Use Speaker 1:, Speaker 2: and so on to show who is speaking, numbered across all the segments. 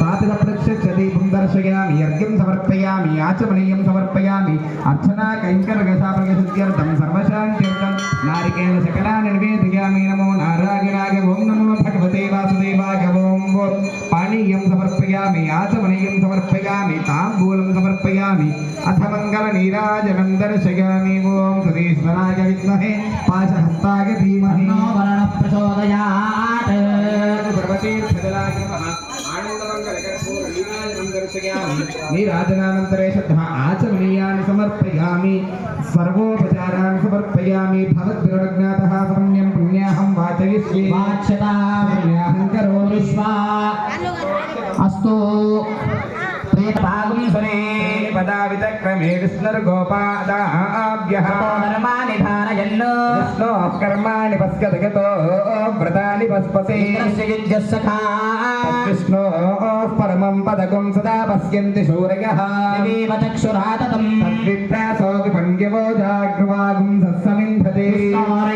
Speaker 1: सातिरप्रत्यक्षदीपं दर्शयामि अर्घ्यं समर्पयामि आचमनीयं समर्पयामि अर्चना कैङ्कर्यसापयसिद्ध्यर्थं सर्वशान्त्यर्थं नारिकेलशकलानि निवेदयामि नमो नारायणाय ॐ नमो भगवते वासुदेवाय ॐ पानीयं समर्पयामि आचमनीयं समर्पयामि ताम्बूलं समर्पयामि अथ मङ्गलनीराजनं दर्शयामि ॐ सुरेश्वराय विद्महे पाशहस्ताय धीमहि नीराजनानन्तरे शब्दः आचमनीयानि समर्पयामि सर्वोपचारान् समर्पयामि भवद्भिरज्ञातः पुण्यं पुण्याहं
Speaker 2: वाचयिष्ये।
Speaker 1: पुण्याहं करोमि
Speaker 2: स्वा अस्तु। प्रेतभागं సురే
Speaker 1: పదావితక్రమే విష్ణుర్గోపాదాభ్యః
Speaker 2: ధర్మాని ధారయన్
Speaker 1: విష్ణోః కర్మాణి పశ్యతగతో వ్రతాని పస్పసే
Speaker 2: యుజ్యస్సఖా
Speaker 1: విష్ణోః పరమం పదకం సదా పశ్యంతి శూరయः.
Speaker 2: దేవీవ చక్షురాతతం
Speaker 1: తద్విప్రాసో విపణ్యవో జాగ్రవాగుం సత్సమింధతే.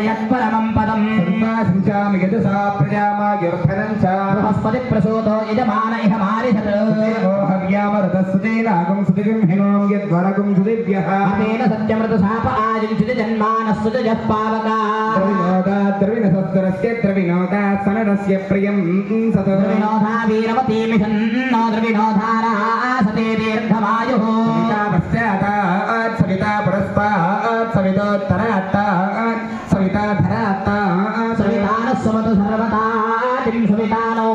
Speaker 2: యత్పరమం పదం.
Speaker 1: సంపాసించామి యజసా ప్రజామాయుర్ధనం చ.
Speaker 2: బృహస్పతి ప్రసూతో యజమాన ఇహ మారిషత్
Speaker 1: దేవో హవ్యామరతస్సుతేనాగం సుదిగం హినోం యద్వరగం సుదివ్యః
Speaker 2: అతేన సత్యమృత శాప ఆజించుతి జన్మానస్సు జః పావకా
Speaker 1: ద్రవినోదా ద్రవిణసత్వరస్య ద్రవినోదా సనరస్య ప్రియం సత
Speaker 2: ద్రవినోధా వీరమతీమిషన్ నో ద్రవినోధారా సతే దీర్ఘమాయుః
Speaker 1: పశ్చాతాత్ సవితా పురస్తాత్ సవితోత్తరాత్తాత్
Speaker 2: సవితానः సుమతు సర్వతా కిం సవితానో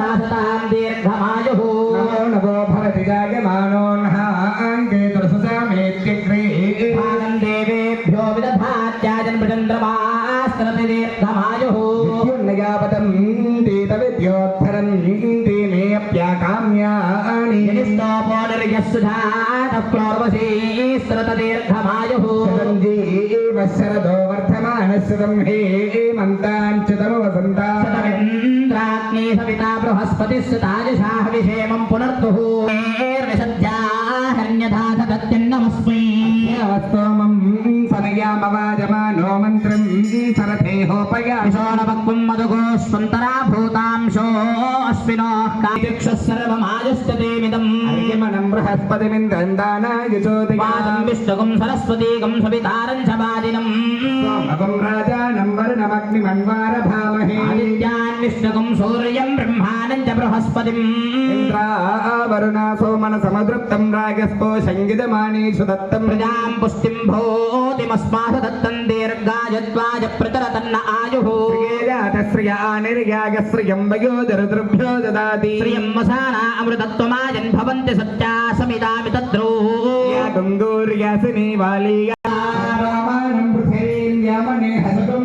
Speaker 2: రాసతాం దీర్ఘమాయుః
Speaker 1: నమో నమో భవతి జాయమానోన్హాంగే
Speaker 2: ప్రచంద్రమాస్తరతి దీర్ఘమాయుః
Speaker 1: విద్యున్నయాపతం తీత విద్యోద్ధరం తే మే అప్యాకామ్యాని
Speaker 2: యనిష్టోపో నిర్యస్సుధాతః ప్రోర్వశీ స్తరత దీర్ఘమాయుః
Speaker 1: చిరంజీవ శరదో వర్ధమానశ్రుతం హేమంతాంచుతమ వసంతా
Speaker 2: శతమింద్రాగ్ని సవితా బృహస్పతి సుతాజుషాహ విషేమం పునర్దుః. హన్యథా సదత్యన్నమస్మై
Speaker 1: స్తోమం సమయామవాజమానో మంత్రం సరథేహోపయా
Speaker 2: విశోణవక్వం మధుగోష్వంతరా భూతాంశో అశ్వినో కాచక్షుః సర్వమాయుష్టదేమిదం
Speaker 1: అర్యమణం బృహస్పతిమింద్రం దానాయ చోదయా
Speaker 2: వాదం విష్ణుగం సరస్వతీగం సవితారం చ వాదినం
Speaker 1: అవం రాజానం వరుణమగ్నిమన్వార భామహే
Speaker 2: ఆదిత్యాన్
Speaker 1: వరుణా సోమన సమదృప్తం రాగస్పో సంగితమానేషు దత్తం
Speaker 2: ప్రజాం పుష్టిం భూతిమస్మాసు దత్తం దీర్ఘాయత్వాజ ప్రచరతన్న ఆయుః
Speaker 1: శ్రియా నిర్యాగశ్రియం వయోదరుద్రుభ్యో దదాతి
Speaker 2: శ్రియం వసానా అమృతత్వమాజన్ భవంతి సత్యా సమిదామి తద్రో
Speaker 1: తుంగూర్యాసిని వాలీయా రామానం హసతం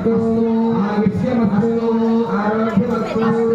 Speaker 1: ఆరోగ్యమస్తు ఆరోగ్యమస్తు
Speaker 2: ఆరోగ్యమస్తు